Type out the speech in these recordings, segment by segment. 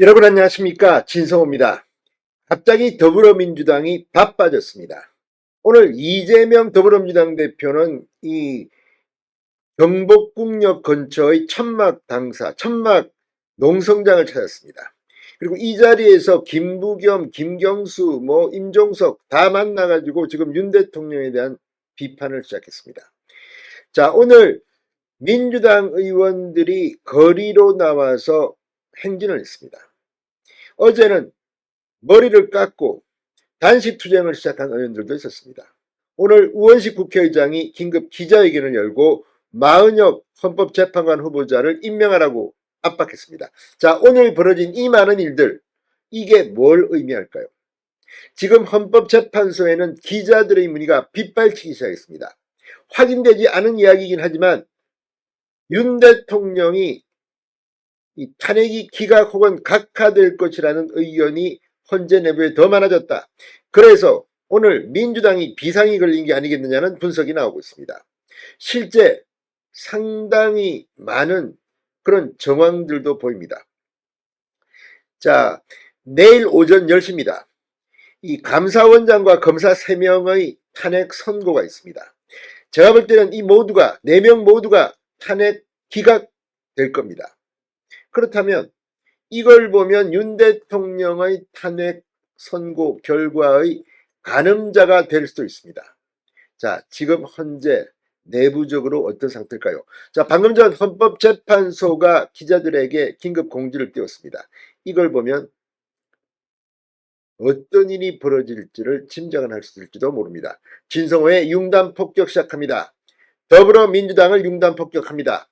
여러분 안녕하십니까 진성호입니다. 갑자기 더불어민주당이 바빠졌습니다. 오늘 이재명 더불어민주당 대표는 이 경복궁역 근처의 천막 당사, 천막 농성장을 찾았습니다. 그리고 이 자리에서 김부겸, 김경수, 뭐 임종석 다 만나가지고 지금 윤 대통령에 대한 비판을 시작했습니다. 자 오늘 민주당 의원들이 거리로 나와서 행진을 했습니다. 어제는 머리를 깎고 단식 투쟁을 시작한 의원들도 있었습니다. 오늘 우원식 국회의장이 긴급 기자회견을 열고 마은혁 헌법재판관 후보자를 임명하라고 압박했습니다. 자, 오늘 벌어진 이 많은 일들, 이게 뭘 의미할까요? 지금 헌법재판소에는 기자들의 문의가 빗발치기 시작했습니다. 확인되지 않은 이야기이긴 하지만 윤 대통령이 이 탄핵이 기각 혹은 각하될 것이라는 의견이 헌재 내부에 더 많아졌다. 그래서 오늘 민주당이 비상이 걸린 게 아니겠느냐는 분석이 나오고 있습니다. 실제 상당히 많은 그런 정황들도 보입니다. 자, 내일 오전 10시입니다. 이 감사원장과 검사 3명의 탄핵 선고가 있습니다. 제가 볼 때는 이 모두가, 4명 모두가 탄핵 기각될 겁니다. 그렇다면 이걸 보면 윤 대통령의 탄핵 선고 결과의 가늠자가 될 수도 있습니다. 자, 지금 현재 내부적으로 어떤 상태일까요? 자, 방금 전 헌법재판소가 기자들에게 긴급 공지를 띄웠습니다. 이걸 보면 어떤 일이 벌어질지를 짐작은 할 수 있을지도 모릅니다. 진성호의 융단 폭격 시작합니다. 더불어민주당을 융단 폭격합니다.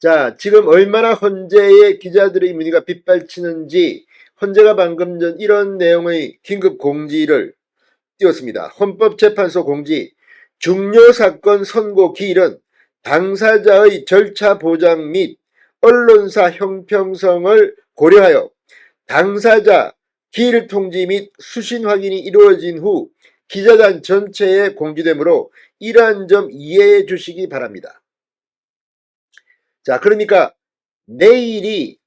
자, 지금 얼마나 헌재의 기자들의 문의가 빗발치는지 헌재가 방금 전 이런 내용의 긴급 공지를 띄웠습니다. 헌법재판소 공지 중요 사건 선고 기일은 당사자의 절차 보장 및 언론사 형평성을 고려하여 당사자 기일 통지 및 수신 확인이 이루어진 후 기자단 전체에 공지되므로 이러한 점 이해해 주시기 바랍니다. 자, 그러니까 내일이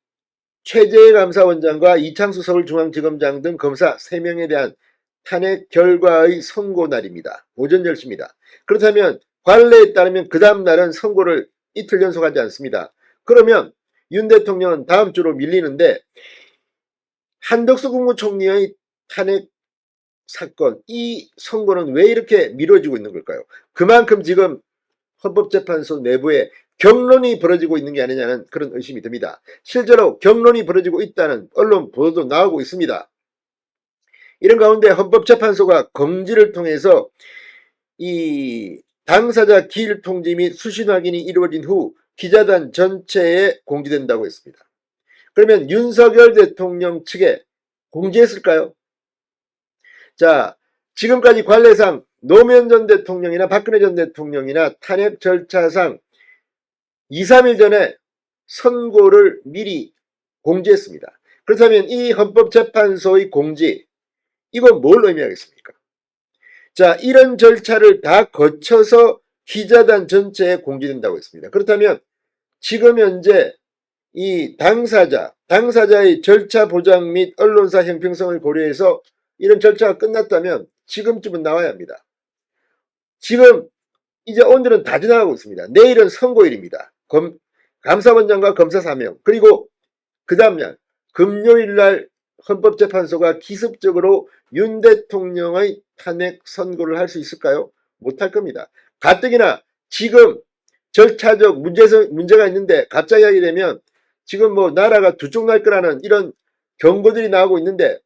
최재해 감사원장과 이창수 서울중앙지검장 등 검사 3명에 대한 탄핵 결과의 선고 날입니다. 오전 10시입니다. 그렇다면 관례에 따르면 그 다음 날은 선고를 이틀 연속하지 않습니다. 그러면 윤 대통령은 다음 주로 밀리는데 한덕수 국무총리의 탄핵 사건 이 선고는 왜 이렇게 미뤄지고 있는 걸까요? 그만큼 지금 헌법재판소 내부에 경론이 벌어지고 있는 게 아니냐는 그런 의심이 듭니다. 실제로 경론이 벌어지고 있다는 언론 보도도 나오고 있습니다. 이런 가운데 헌법재판소가 검지를 통해서 이 당사자 기일 통지 및 수신 확인이 이루어진 후 기자단 전체에 공지된다고 했습니다. 그러면 윤석열 대통령 측에 공지했을까요? 자, 지금까지 관례상 노무현 전 대통령이나 박근혜 전 대통령이나 탄핵 절차상 2, 3일 전에 선고를 미리 공지했습니다. 그렇다면 이 헌법재판소의 공지, 이건 뭘 의미하겠습니까? 자, 이런 절차를 다 거쳐서 기자단 전체에 공지된다고 했습니다. 그렇다면 지금 현재 이 당사자, 당사자의 절차 보장 및 언론사 형평성을 고려해서 이런 절차가 끝났다면 지금쯤은 나와야 합니다. 지금 이제 오늘은 다 지나가고 있습니다. 내일은 선고일입니다. 검, 감사원장과 검사 사명 그리고 그 다음날 금요일날 헌법재판소가 기습적으로 윤 대통령의 탄핵 선고를 할 수 있을까요? 못할 겁니다. 가뜩이나 지금 절차적 문제서, 문제가 있는데 갑자기 하게 되면 지금 뭐 나라가 두 쪽 날 거라는 이런 경고들이 나오고 있는데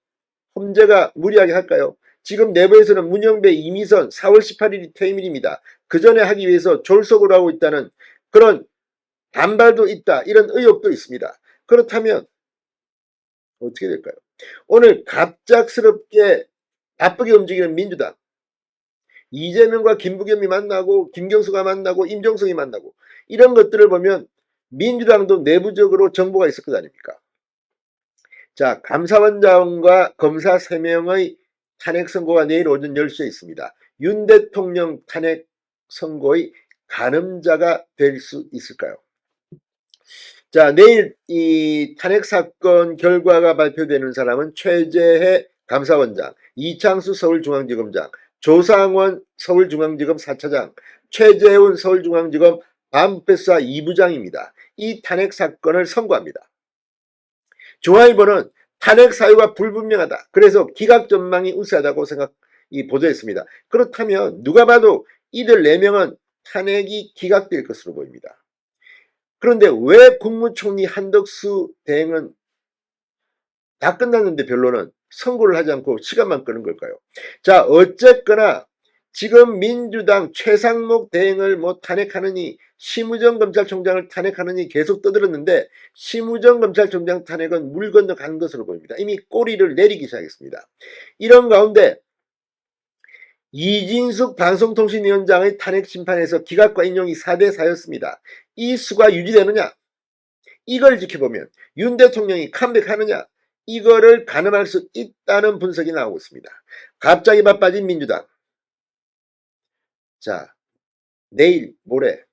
헌재가 무리하게 할까요? 지금 내부에서는 문영배, 이미선 4월 18일이 퇴임일입니다. 그 전에 하기 위해서 졸속을 하고 있다는 그런 반발도 있다. 이런 의혹도 있습니다. 그렇다면 어떻게 될까요? 오늘 갑작스럽게 바쁘게 움직이는 민주당 이재명과 김부겸이 만나고 김경수가 만나고 임종석이 만나고 이런 것들을 보면 민주당도 내부적으로 정보가 있을 것 아닙니까? 자, 감사원장과 검사 3명의 탄핵 선고가 내일 오전 10시에 있습니다. 윤 대통령 탄핵 선고의 가늠자가 될 수 있을까요? 자, 내일 이 탄핵 사건 결과가 발표되는 사람은 최재해 감사원장, 이창수 서울중앙지검장, 조상원 서울중앙지검 4차장, 최재훈 서울중앙지검 반부패수사 2부장입니다. 이 탄핵 사건을 선고합니다. 중앙일보는 탄핵 사유가 불분명하다. 그래서 기각 전망이 우세하다고 생각, 이 보도했습니다. 그렇다면 누가 봐도 이들 4명은 탄핵이 기각될 것으로 보입니다. 그런데 왜 국무총리 한덕수 대행은 다 끝났는데 별로는 선고를 하지 않고 시간만 끄는 걸까요? 자, 어쨌거나 지금 민주당 최상목 대행을 뭐 탄핵하느니 심우정 검찰총장을 탄핵하느니 계속 떠들었는데 심우정 검찰총장 탄핵은 물 건너 간 것으로 보입니다. 이미 꼬리를 내리기 시작했습니다. 이런 가운데 이진숙 방송통신위원장의 탄핵 심판에서 기각과 인용이 4대 4였습니다. 이 수가 유지되느냐? 이걸 지켜보면 윤 대통령이 컴백하느냐? 이거를 가늠할 수 있다는 분석이 나오고 있습니다. 갑자기 바빠진 민주당. 자, 내일, 모레,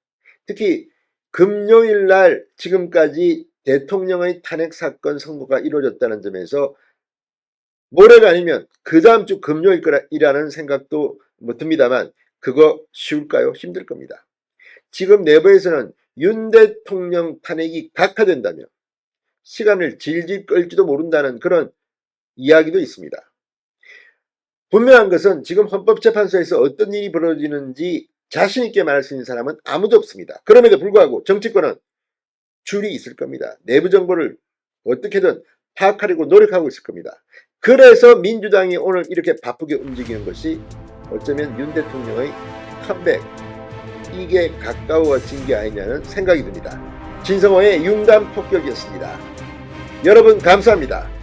특히 금요일 날 지금까지 대통령의 탄핵 사건 선고가 이루어졌다는 점에서 모레가 아니면 그 다음 주 금요일 거라는 생각도 뭐 듭니다만 그거 쉬울까요? 힘들 겁니다. 지금 내부에서는 윤 대통령 탄핵이 각하된다면 시간을 질질 끌지도 모른다는 그런 이야기도 있습니다. 분명한 것은 지금 헌법재판소에서 어떤 일이 벌어지는지 자신있게 말할 수 있는 사람은 아무도 없습니다. 그럼에도 불구하고 정치권은 줄이 있을 겁니다. 내부 정보를 어떻게든 파악하려고 노력하고 있을 겁니다. 그래서 민주당이 오늘 이렇게 바쁘게 움직이는 것이 어쩌면 윤 대통령의 컴백 이게 가까워진 게 아니냐는 생각이 듭니다. 진성호의 융단 폭격이었습니다. 여러분 감사합니다.